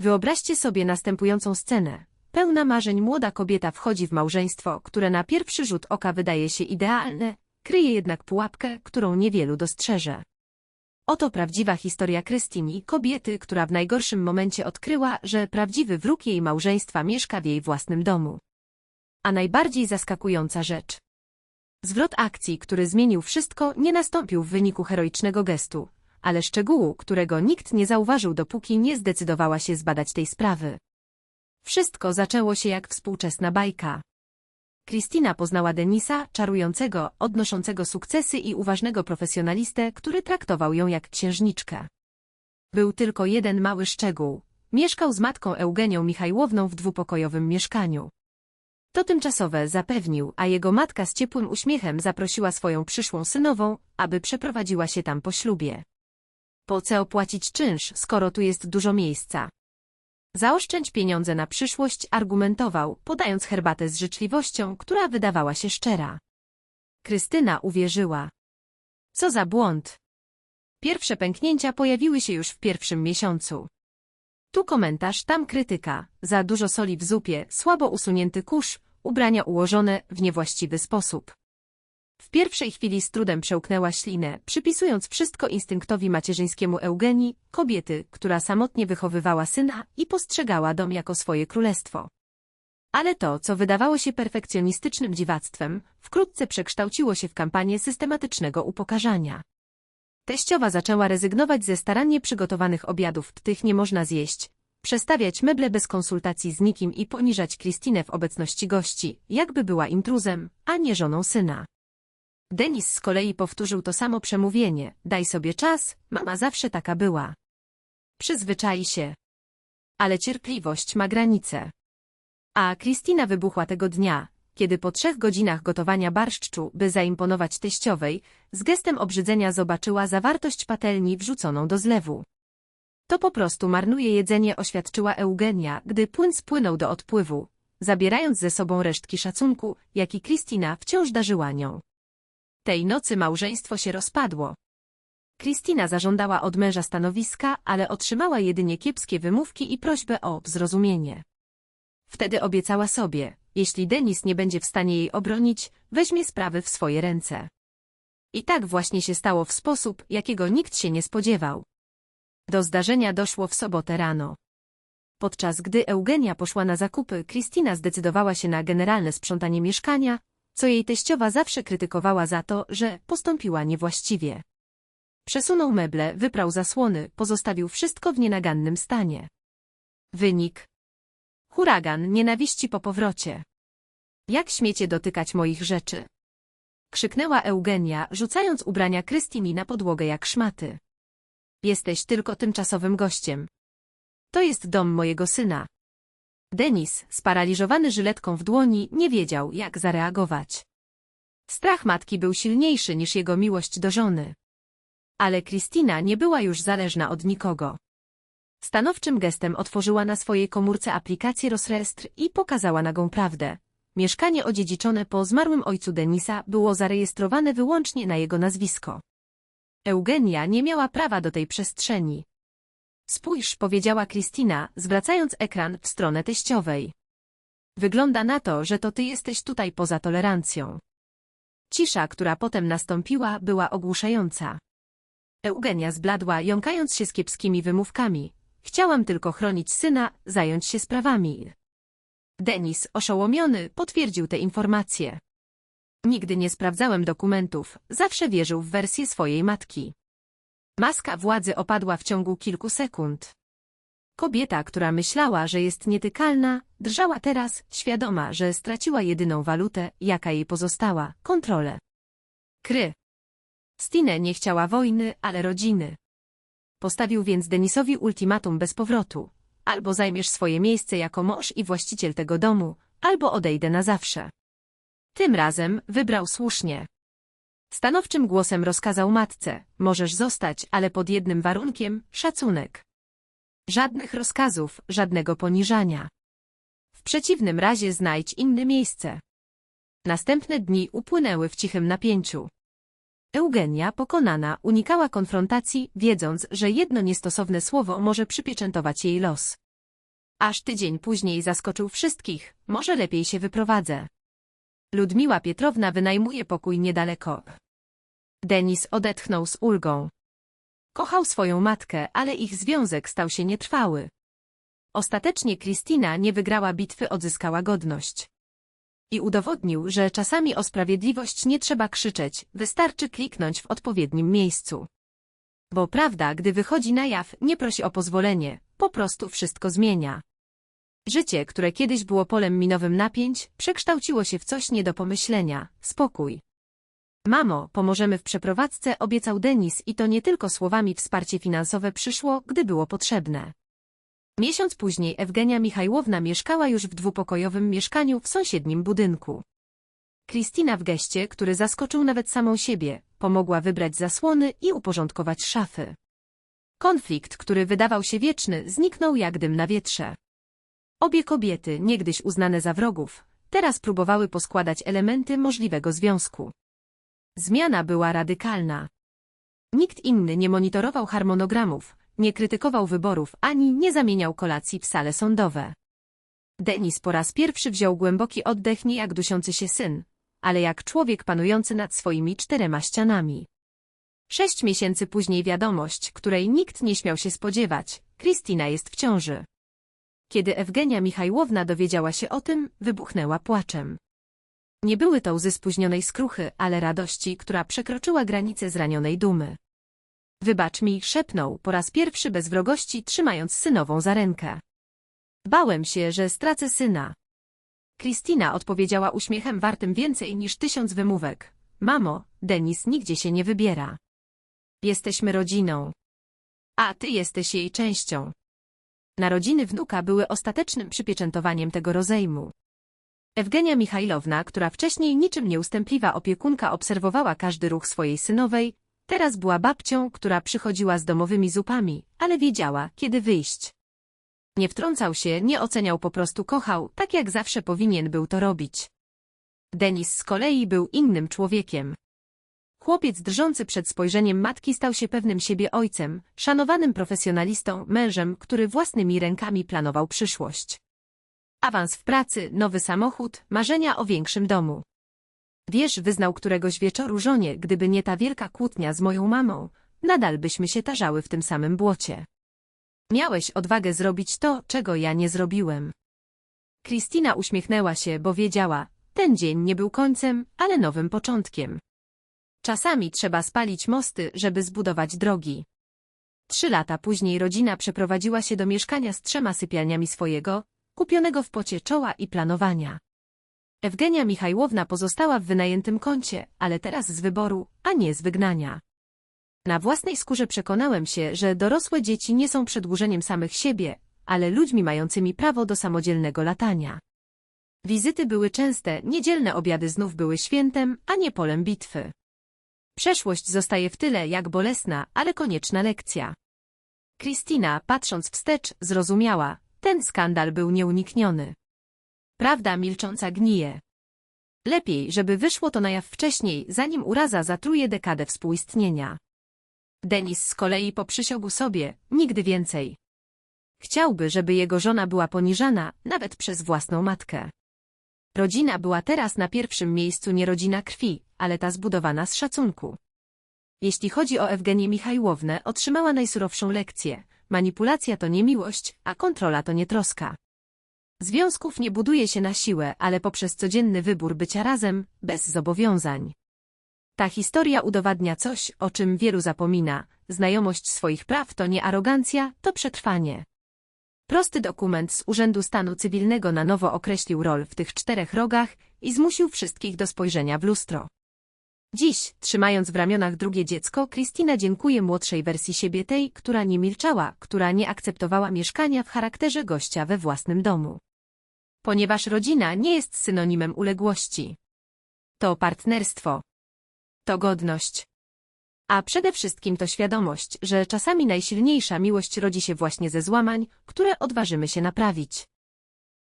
Wyobraźcie sobie następującą scenę. Pełna marzeń młoda kobieta wchodzi w małżeństwo, które na pierwszy rzut oka wydaje się idealne, kryje jednak pułapkę, którą niewielu dostrzeże. Oto prawdziwa historia Krystyni, kobiety, która w najgorszym momencie odkryła, że prawdziwy wróg jej małżeństwa mieszka w jej własnym domu. A najbardziej zaskakująca rzecz. Zwrot akcji, który zmienił wszystko, nie nastąpił w wyniku heroicznego gestu, ale szczegółu, którego nikt nie zauważył dopóki nie zdecydowała się zbadać tej sprawy. Wszystko zaczęło się jak współczesna bajka. Kristina poznała Denisa, czarującego, odnoszącego sukcesy i uważnego profesjonalistę, który traktował ją jak księżniczkę. Był tylko jeden mały szczegół. Mieszkał z matką Eugenią Michajłowną w dwupokojowym mieszkaniu. To tymczasowe zapewnił, a jego matka z ciepłym uśmiechem zaprosiła swoją przyszłą synową, aby przeprowadziła się tam po ślubie. Po co opłacić czynsz, skoro tu jest dużo miejsca? Zaoszczędź pieniądze na przyszłość, argumentował, podając herbatę z życzliwością, która wydawała się szczera. Krystyna uwierzyła. Co za błąd. Pierwsze pęknięcia pojawiły się już w pierwszym miesiącu. Tu komentarz, tam krytyka, za dużo soli w zupie, słabo usunięty kurz, ubrania ułożone w niewłaściwy sposób. W pierwszej chwili z trudem przełknęła ślinę, przypisując wszystko instynktowi macierzyńskiemu Eugenii, kobiety, która samotnie wychowywała syna i postrzegała dom jako swoje królestwo. Ale to, co wydawało się perfekcjonistycznym dziwactwem, wkrótce przekształciło się w kampanię systematycznego upokarzania. Teściowa zaczęła rezygnować ze starannie przygotowanych obiadów, tych nie można zjeść, przestawiać meble bez konsultacji z nikim i poniżać Kristinę w obecności gości, jakby była intruzem, a nie żoną syna. Denis z kolei powtórzył to samo przemówienie. Daj sobie czas, mama zawsze taka była. Przyzwyczai się. Ale cierpliwość ma granice. A Kristina wybuchła tego dnia, kiedy po trzech godzinach gotowania barszczu, by zaimponować teściowej, z gestem obrzydzenia zobaczyła zawartość patelni wrzuconą do zlewu. To po prostu marnuje jedzenie oświadczyła Eugenia, gdy płyn spłynął do odpływu, zabierając ze sobą resztki szacunku, jaki Kristina wciąż darzyła nią. Tej nocy małżeństwo się rozpadło. Kristina zażądała od męża stanowiska, ale otrzymała jedynie kiepskie wymówki i prośbę o zrozumienie. Wtedy obiecała sobie, jeśli Denis nie będzie w stanie jej obronić, weźmie sprawy w swoje ręce. I tak właśnie się stało w sposób, jakiego nikt się nie spodziewał. Do zdarzenia doszło w sobotę rano. Podczas gdy Eugenia poszła na zakupy, Kristina zdecydowała się na generalne sprzątanie mieszkania, co jej teściowa zawsze krytykowała za to, że postąpiła niewłaściwie. Przesunął meble, wyprał zasłony, pozostawił wszystko w nienagannym stanie. Wynik. Huragan nienawiści po powrocie. Jak śmiecie dotykać moich rzeczy? Krzyknęła Eugenia, rzucając ubrania Krystyni na podłogę jak szmaty. Jesteś tylko tymczasowym gościem. To jest dom mojego syna. Denis, sparaliżowany żyletką w dłoni, nie wiedział, jak zareagować. Strach matki był silniejszy niż jego miłość do żony. Ale Kristina nie była już zależna od nikogo. Stanowczym gestem otworzyła na swojej komórce aplikację Rosrestr i pokazała nagą prawdę. Mieszkanie odziedziczone po zmarłym ojcu Denisa było zarejestrowane wyłącznie na jego nazwisko. Eugenia nie miała prawa do tej przestrzeni. Spójrz, powiedziała Kristina, zwracając ekran w stronę teściowej. Wygląda na to, że to ty jesteś tutaj poza tolerancją. Cisza, która potem nastąpiła, była ogłuszająca. Eugenia zbladła, jąkając się z kiepskimi wymówkami. Chciałam tylko chronić syna, zająć się sprawami. Denis, oszołomiony, potwierdził te informacje. Nigdy nie sprawdzałem dokumentów, zawsze wierzył w wersję swojej matki. Maska władzy opadła w ciągu kilku sekund. Kobieta, która myślała, że jest nietykalna, drżała teraz, świadoma, że straciła jedyną walutę, jaka jej pozostała – kontrolę. Kry. Stine nie chciała wojny, ale rodziny. Postawił więc Denisowi ultimatum bez powrotu. Albo zajmiesz swoje miejsce jako mąż i właściciel tego domu, albo odejdę na zawsze. Tym razem wybrał słusznie. Stanowczym głosem rozkazał matce, możesz zostać, ale pod jednym warunkiem, szacunek. Żadnych rozkazów, żadnego poniżania. W przeciwnym razie znajdź inne miejsce. Następne dni upłynęły w cichym napięciu. Eugenia, pokonana, unikała konfrontacji, wiedząc, że jedno niestosowne słowo może przypieczętować jej los. Aż tydzień później zaskoczył wszystkich, może lepiej się wyprowadzę. Ludmiła Pietrowna wynajmuje pokój niedaleko. Denis odetchnął z ulgą. Kochał swoją matkę, ale ich związek stał się nietrwały. Ostatecznie Kristina nie wygrała bitwy, odzyskała godność. I udowodnił, że czasami o sprawiedliwość nie trzeba krzyczeć, wystarczy kliknąć w odpowiednim miejscu. Bo prawda, gdy wychodzi na jaw, nie prosi o pozwolenie, po prostu wszystko zmienia. Życie, które kiedyś było polem minowym napięć, przekształciło się w coś nie do pomyślenia, spokój. Mamo, pomożemy w przeprowadzce, obiecał Denis i to nie tylko słowami wsparcie finansowe przyszło, gdy było potrzebne. Miesiąc później Ewgenia Michajłowna mieszkała już w dwupokojowym mieszkaniu w sąsiednim budynku. Kristina w geście, który zaskoczył nawet samą siebie, pomogła wybrać zasłony i uporządkować szafy. Konflikt, który wydawał się wieczny, zniknął jak dym na wietrze. Obie kobiety, niegdyś uznane za wrogów, teraz próbowały poskładać elementy możliwego związku. Zmiana była radykalna. Nikt inny nie monitorował harmonogramów, nie krytykował wyborów ani nie zamieniał kolacji w sale sądowe. Denis po raz pierwszy wziął głęboki oddech nie jak dusiący się syn, ale jak człowiek panujący nad swoimi czterema ścianami. Sześć miesięcy później wiadomość, której nikt nie śmiał się spodziewać, Kristina jest w ciąży. Kiedy Ewgenia Michajłowna dowiedziała się o tym, wybuchnęła płaczem. Nie były to łzy spóźnionej skruchy, ale radości, która przekroczyła granicę zranionej dumy. Wybacz mi, szepnął, po raz pierwszy bez wrogości, trzymając synową za rękę. Bałem się, że stracę syna. Kristina odpowiedziała uśmiechem wartym więcej niż tysiąc wymówek. Mamo, Denis nigdzie się nie wybiera. Jesteśmy rodziną. A ty jesteś jej częścią. Narodziny wnuka były ostatecznym przypieczętowaniem tego rozejmu. Ewgenia Michajlowna, która wcześniej niczym nieustępliwa opiekunka obserwowała każdy ruch swojej synowej, teraz była babcią, która przychodziła z domowymi zupami, ale wiedziała, kiedy wyjść. Nie wtrącał się, nie oceniał, po prostu kochał, tak jak zawsze powinien był to robić. Denis z kolei był innym człowiekiem. Chłopiec drżący przed spojrzeniem matki stał się pewnym siebie ojcem, szanowanym profesjonalistą, mężem, który własnymi rękami planował przyszłość. Awans w pracy, nowy samochód, marzenia o większym domu. Wiesz, wyznał któregoś wieczoru żonie, gdyby nie ta wielka kłótnia z moją mamą, nadal byśmy się tarzały w tym samym błocie. Miałeś odwagę zrobić to, czego ja nie zrobiłem. Kristina uśmiechnęła się, bo wiedziała, ten dzień nie był końcem, ale nowym początkiem. Czasami trzeba spalić mosty, żeby zbudować drogi. Trzy lata później rodzina przeprowadziła się do mieszkania z trzema sypialniami swojego, kupionego w pocie czoła i planowania. Ewgenia Michajłowna pozostała w wynajętym kącie, ale teraz z wyboru, a nie z wygnania. Na własnej skórze przekonałem się, że dorosłe dzieci nie są przedłużeniem samych siebie, ale ludźmi mającymi prawo do samodzielnego latania. Wizyty były częste, niedzielne obiady znów były świętem, a nie polem bitwy. Przeszłość zostaje w tyle jak bolesna, ale konieczna lekcja. Kristina, patrząc wstecz, zrozumiała, ten skandal był nieunikniony. Prawda milcząca gnije. Lepiej, żeby wyszło to na jaw wcześniej, zanim uraza zatruje dekadę współistnienia. Denis z kolei poprzysiągł sobie, nigdy więcej. Chciałby, żeby jego żona była poniżana, nawet przez własną matkę. Rodzina była teraz na pierwszym miejscu nie rodzina krwi, ale ta zbudowana z szacunku. Jeśli chodzi o Ewgenię Michajłownę, otrzymała najsurowszą lekcję. Manipulacja to nie miłość, a kontrola to nie troska. Związków nie buduje się na siłę, ale poprzez codzienny wybór bycia razem, bez zobowiązań. Ta historia udowadnia coś, o czym wielu zapomina. Znajomość swoich praw to nie arogancja, to przetrwanie. Prosty dokument z Urzędu Stanu Cywilnego na nowo określił rol w tych czterech rogach i zmusił wszystkich do spojrzenia w lustro. Dziś, trzymając w ramionach drugie dziecko, Kristina dziękuje młodszej wersji siebie tej, która nie milczała, która nie akceptowała mieszkania w charakterze gościa we własnym domu. Ponieważ rodzina nie jest synonimem uległości. To partnerstwo. To godność. A przede wszystkim to świadomość, że czasami najsilniejsza miłość rodzi się właśnie ze złamań, które odważymy się naprawić.